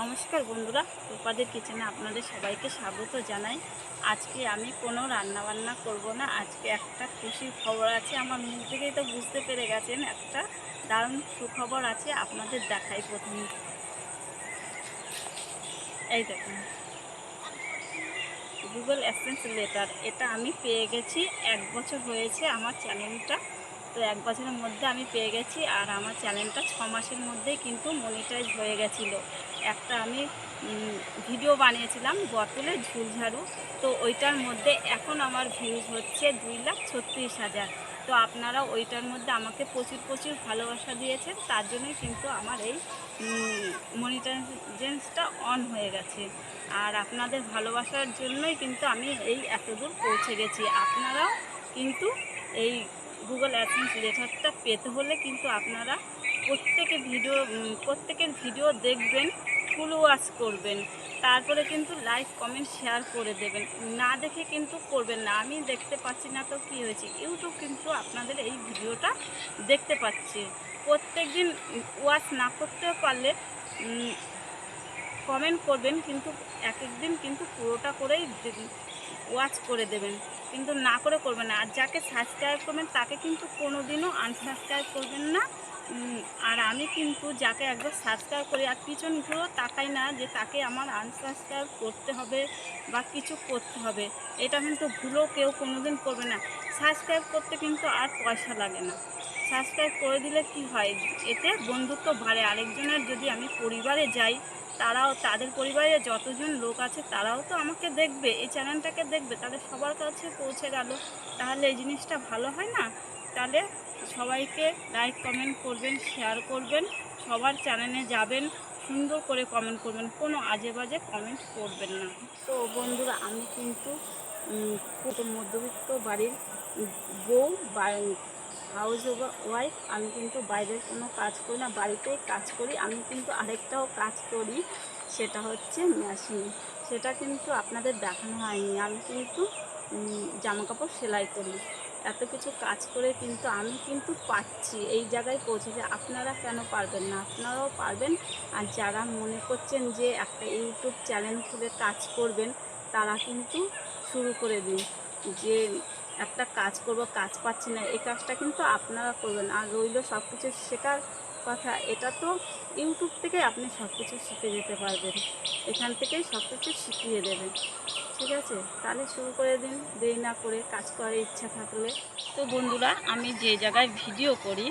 নমস্কার বন্ধুরা, রূপাদের কিচেনে আপনাদের সবাইকে স্বাগত জানাই। আজকে আমি কোনো রান্না বান্না করব না, আজকে একটা খুশির খবর আছে, আমার মুখ থেকেই তো বুঝতে পেরে গেছেন, একটা দারুণ সুখবর আছে, আপনাদের দেখাই প্রথমে। এই দেখুন গুগল অ্যাসেন্স লেটার এটা আমি পেয়ে গেছি, এক বছর হয়েছে আমার চ্যানেলটা তো এক বছরের মধ্যে আমি পেয়ে গেছি আর আমার চ্যানেলটা ছ মাসের মধ্যেই কিন্তু মনিটাইজ হয়ে গেছিল। একটা আমি ভিডিও বানিয়েছিলাম বোতলে ঝুলঝাড়ু তো ওইটার মধ্যে এখন আমার ভিউজ হচ্ছে দুই লাখ ছত্রিশ হাজার। তো আপনারা ওইটার মধ্যে আমাকে প্রচুর প্রচুর ভালোবাসা দিয়েছেন। তার জন্যই কিন্তু আমার এই মনিটাইজেন্সটা অন হয়ে গেছে। আর আপনাদের ভালোবাসার জন্যই কিন্তু আমি এই এতদূর পৌঁছে গেছি। আপনারাও কিন্তু এই গুগল অ্যাসেন্স লেটারটা পেতে হলে কিন্তু আপনারা প্রত্যেকে ভিডিও প্রত্যেকের ভিডিও দেখবেন ফুল ওয়াচ করবেন। তারপরে কিন্তু লাইক কমেন্ট শেয়ার করে দেবেন। না দেখে কিন্তু করবেন না। আমি দেখতে পাচ্ছি না তো কী হয়েছে? ইউটিউব কিন্তু আপনাদের এই ভিডিওটা দেখতে পাচ্ছে। প্রত্যেক দিন ওয়াচ না করতেও পারলে কমেন্ট করবেন কিন্তু এক এক দিন কিন্তু পুরোটা করেই ওয়াচ করে দেবেন। কিন্তু না করে করবেন না। আর যাকে সাবস্ক্রাইব করবেন, তাকে কিন্তু কোনো দিনও আনসাবস্ক্রাইব করবেন না। আর আমি কিন্তু যাকে একবার সাবস্ক্রাইব করি, আর পিছন ঘুরেও তাকাই না যে তাকে আমার আনসাবস্ক্রাইব করতে হবে বা কিছু করতে হবে। এটা কিন্তু ভুলেও কেউ কোনো দিন করবে না। সাবস্ক্রাইব করতে কিন্তু আর পয়সা লাগে না। সাবস্ক্রাইব করে দিলে কি হয়? এতে বন্ধুত্ব বাড়ে। আরেকজনের যদি আমি পরিবারে যাই, তারাও, তাদের পরিবারে যতজন লোক আছে, তারাও তো আমাকে দেখবে, এই চ্যানেলটাকে দেখবে। তাহলে সবার কাছে পৌঁছে গেল। তাহলে এই জিনিসটা ভালো হয় না? তাহলে সবাইকে লাইক কমেন্ট করবেন শেয়ার করবেন, সবার চ্যানেলে যাবেন, সুন্দর করে কমেন্ট করবেন। কোনো আজে বাজে কমেন্ট করবেন না। তো বন্ধুরা, আমি কিন্তু মধ্যবিত্ত বাড়ির বউ হাউস ওয়াইফ আমি কিন্তু বাইরের কোনো কাজ করি না, বাড়িতেই কাজ করি। আমি কিন্তু আরেকটাও কাজ করি, সেটা হচ্ছে মেশিন সেটা কিন্তু আপনাদের দেখানো হয়নি। আমি কিন্তু জামা কাপড় সেলাই করি। এত কিছু কাজ করে কিন্তু আমি কিন্তু পাচ্ছি, এই জায়গায় পৌঁছেছে আপনারা কেন পারবেন না? আপনারাও পারবেন। আর যারা মনে করছেন যে একটা ইউটিউব চ্যানেল খুলে কাজ করবেন, তারা কিন্তু শুরু করে দিন যে একটা কাজ করব, কাজ পাচ্ছি না, এই কাজটা কিন্তু আপনারা করবেন। আর রইল সব কিছু শেখার কথা, এটা তো ইউটিউব থেকে আপনি সব কিছু শিখে যেতে পারবেন। এখান থেকেই সব কিছু শিখিয়ে দেবেন। ঠিক আছে? তাহলে শুরু করে দিন, দেরি না করে কাজ করার ইচ্ছা থাকলে। তো বন্ধুরা, আমি যে জায়গায় ভিডিও করি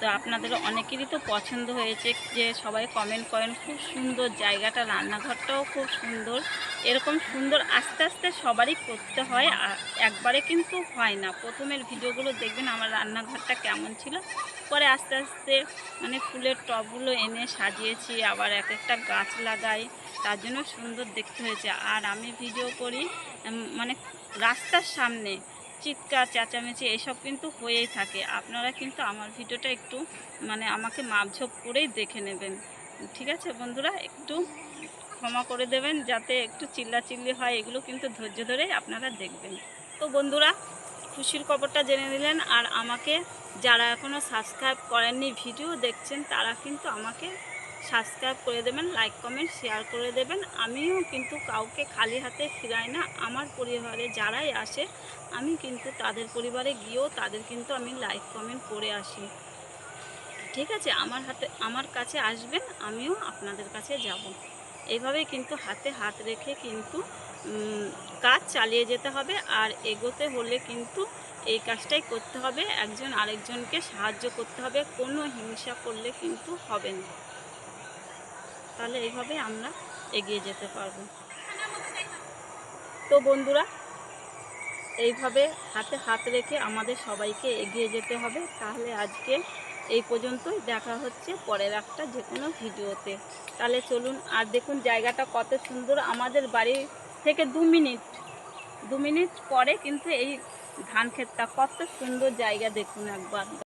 তো আপনাদের অনেকেরই তো পছন্দ হয়েছে যে সবাই কমেন্ট করেন, খুব সুন্দর জায়গাটা, রান্নাঘরটাও খুব সুন্দর। এরকম সুন্দর আস্তে আস্তে সবারই করতে হয়, আর একবারে কিন্তু হয় না। প্রথমের ভিডিওগুলো দেখবেন আমার রান্নাঘরটা কেমন ছিল। পরে আস্তে আস্তে মানে ফুলের টবগুলো এনে সাজিয়েছি, আবার এক একটা গাছ লাগাই, তার জন্য সুন্দর দেখতে হয়েছে। আর আমি ভিডিও করি মানে রাস্তার সামনে চিৎকার, চেঁচামেচি এসব কিন্তু হয়েই থাকে। আপনারা কিন্তু আমার ভিডিওটা একটু মানে আমাকে মাপঝোপ করেই দেখে নেবেন। ঠিক আছে বন্ধুরা? একটু ক্ষমা করে দেবেন যাতে একটু চিল্লাচিল্লি হয়, এগুলো কিন্তু ধৈর্য ধরেই আপনারা দেখবেন। তো বন্ধুরা, খুশির খবরটা জেনে নিলেন আর আমাকে যারা এখনও সাবস্ক্রাইব করেননি ভিডিও দেখছেন, তারা কিন্তু আমাকে সাবস্ক্রাইব করে দেবেন লাইক কমেন্ট শেয়ার করে দেবেন। আমিও কিন্তু কাউকে খালি হাতে ফিরাই না, আমার পরিবারে যারাই আসে, আমি কিন্তু তাদের পরিবারে গিয়েও তাদের কিন্তু আমি লাইক কমেন্ট করে আসি। ঠিক আছে, আমার হাতে, আমার কাছে আসবেন, আমিও আপনাদের কাছে যাব। এইভাবেই কিন্তু হাতে হাত রেখে কিন্তু কাজ চালিয়ে যেতে হবে, আর এগোতে হলে কিন্তু এই কাজটাই করতে হবে। একজন আরেকজনকে সাহায্য করতে হবে, কোনো হিংসা করলে কিন্তু হবে না। তাহলে এইভাবে আমরা এগিয়ে যেতে পারব। তো বন্ধুরা, এইভাবে হাতে হাত রেখে আমাদের সবাইকে এগিয়ে যেতে হবে। তাহলে আজকে এই পর্যন্তই। দেখা হচ্ছে পরের একটা যে কোনো ভিডিওতে। তাহলে চলুন, আর দেখুন জায়গাটা কত সুন্দর। আমাদের বাড়ি থেকে দু মিনিট দু মিনিট পরে কিন্তু এই ধান ক্ষেতটা কত সুন্দর জায়গা দেখুন একবার।